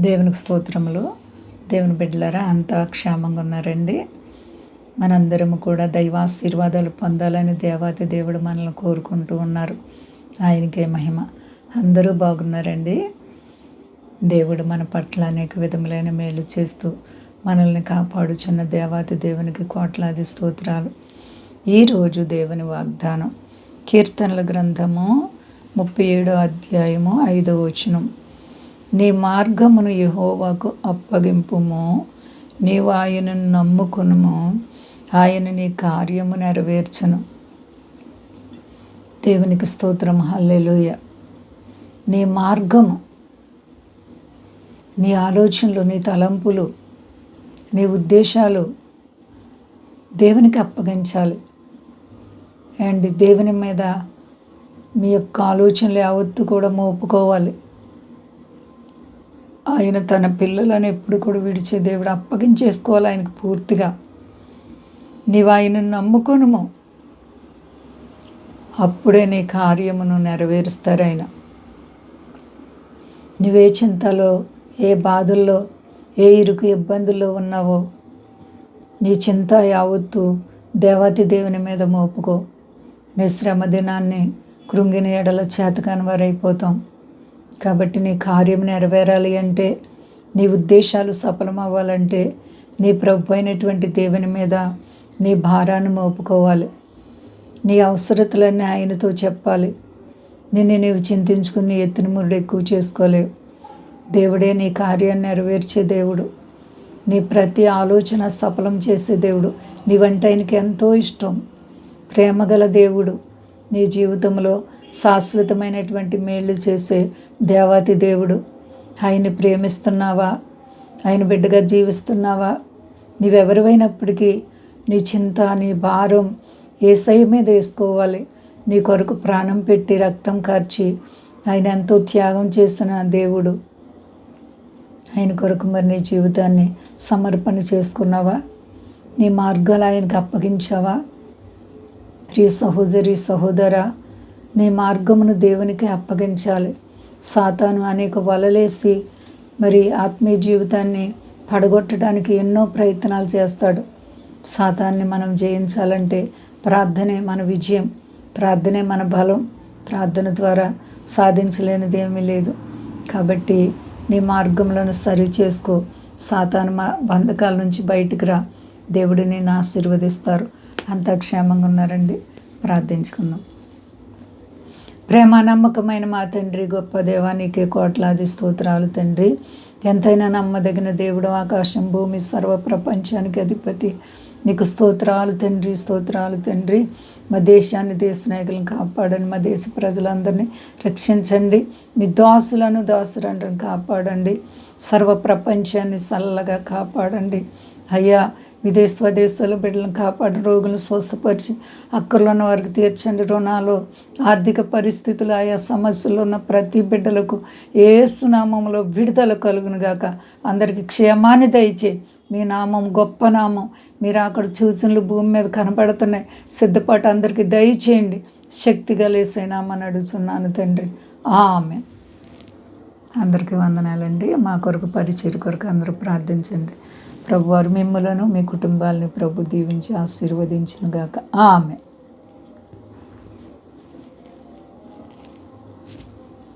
దేవునికి స్తోత్రములు. దేవుని బిడ్డలారా అంతా క్షేమంగా ఉన్నారండి. మనందరము కూడా దైవాశీర్వాదాలు పొందాలని దేవాతి దేవుడు మనల్ని కోరుకుంటూ ఉన్నారు. ఆయనకే మహిమ. అందరూ బాగున్నారండి. దేవుడు మన పట్ల అనేక విధములైన మేలు చేస్తూ మనల్ని కాపాడుచున్న దేవాతి దేవునికి కోట్లాది స్తోత్రాలు. ఈరోజు దేవుని వాగ్దానం కీర్తనల గ్రంథము ముప్పై ఏడో అధ్యాయము ఐదో వచనం. నీ మార్గమును యహోవాకు అప్పగింపుము. నీవు ఆయనను నమ్ముకునుము. ఆయన నీ కార్యము నెరవేర్చను. దేవునికి స్తోత్రం హల్లెలూయ. నీ మార్గము నీ ఆలోచనలు నీ తలంపులు నీ ఉద్దేశాలు దేవునికి అప్పగించాలి. అండ్ దేవుని మీద మీ యొక్క ఆలోచనలు యావత్తు కూడా మోపుకోవాలి. ఆయన తన పిల్లలను ఎప్పుడు కూడా విడిచే దేవుడు అప్పగించేసుకోవాలి ఆయనకు పూర్తిగా. నీవు ఆయనను నమ్ముకొనుము. అప్పుడే నీ కార్యమును నెరవేరుస్తారు ఆయన. నువ్వే చింతలో ఏ బాధల్లో ఏ ఇరుకు ఇబ్బందుల్లో ఉన్నావో నీ చింత యావత్తు దేవాతి దేవుని మీద మోపుకో. నీ శ్రమ దినాన్ని కృంగిన ఎడల చేతకాని వారైపోతాం. కాబట్టి నీ కార్యం నెరవేరాలి అంటే నీ ఉద్దేశాలు సఫలం అవ్వాలంటే నీ ప్రభు అయినటువంటి దేవుని మీద నీ భారాన్ని మోపుకోవాలి. నీ అవసరతలన్నీ ఆయనతో చెప్పాలి. నిన్ను నీవు చింతించుకుని ఎత్తున మురుడు ఎక్కువ చేసుకోలేవు. దేవుడే నీ కార్యాన్ని నెరవేర్చే దేవుడు. నీ ప్రతి ఆలోచన సఫలం చేసే దేవుడు. నీ వంట ఆయనకి ఎంతో ఇష్టం. ప్రేమగల దేవుడు. నీ జీవితంలో శాశ్వతమైనటువంటి మేళ్ళు చేసే దేవాతి దేవుడు. ఆయన్ని ప్రేమిస్తున్నావా? ఆయన బిడ్డగా జీవిస్తున్నావా? నీవెవరివైనప్పటికీ నీ చింత నీ భారం ఏసై మీద వేసుకోవాలి. నీ కొరకు ప్రాణం పెట్టి రక్తం కార్చి ఆయన ఎంతో త్యాగం చేసిన దేవుడు. ఆయన కొరకు మరి నీ జీవితాన్ని సమర్పణ చేసుకున్నావా? నీ మార్గాలు ఆయనకు అప్పగించావా? ప్రియ సహోదరి సహోదర నీ మార్గమును దేవునికి అప్పగించాలి. సాతాను అనేక వలలేసి మరి ఆత్మీయ జీవితాన్ని పడగొట్టడానికి ఎన్నో ప్రయత్నాలు చేస్తాడు. సాతాన్ని మనం జయించాలంటే ప్రార్థనే మన విజయం ప్రార్థనే మన బలం. ప్రార్థన ద్వారా సాధించలేనిది ఏమీ లేదు. కాబట్టి నీ మార్గములను సరి చేసుకో. సాతాను మా బంధకాల నుంచి బయటికి రా. దేవుడిని నేను ఆశీర్వదిస్తారు. అంతా క్షేమంగా ఉన్నారండి. ప్రార్థించుకుందాం. ప్రేమ నమ్మకమైన మా తండ్రి గొప్ప దేవానికి కోట్లాది స్తోత్రాలు తండ్రి. ఎంతైనా నమ్మదగిన దేవుడు ఆకాశం భూమి సర్వ ప్రపంచానికి అధిపతి. నీకు స్తోత్రాలు తండ్రి స్తోత్రాలు తండ్రి. మా దేశాన్ని దేశ నాయకులను కాపాడండి. మా దేశ ప్రజలందరినీ రక్షించండి. మీ దాసులను దాసులను కాపాడండి. సర్వ ప్రపంచాన్ని చల్లగా కాపాడండి. అయ్యా విదేశ స్వదేశాల బిడ్డలను కాపాడి రోగులను స్వస్థపరిచి అక్కర్లో ఉన్న వారికి తీర్చండి. రుణాలు ఆర్థిక పరిస్థితులు ఆయా సమస్యలు ఉన్న ప్రతి బిడ్డలకు ఏసునామంలో విడుదల కలుగును గాక. అందరికీ క్షేమాన్ని దయచే మీ నామం గొప్ప నామం. మీరు అక్కడ చూసిన భూమి మీద కనపడుతున్నాయి సిద్ధపాటు అందరికీ దయచేయండి. శక్తి కలిసేనామని అడుగుతున్నాను తండ్రి. ఆమె అందరికీ వందనాలండి. మా కొరకు పరిచయ కొరకు అందరూ ప్రార్థించండి. ప్రభువారు మిమ్మలను మీ కుటుంబాలను ప్రభు దీవించి ఆశీర్వదించిన గాక ఆమె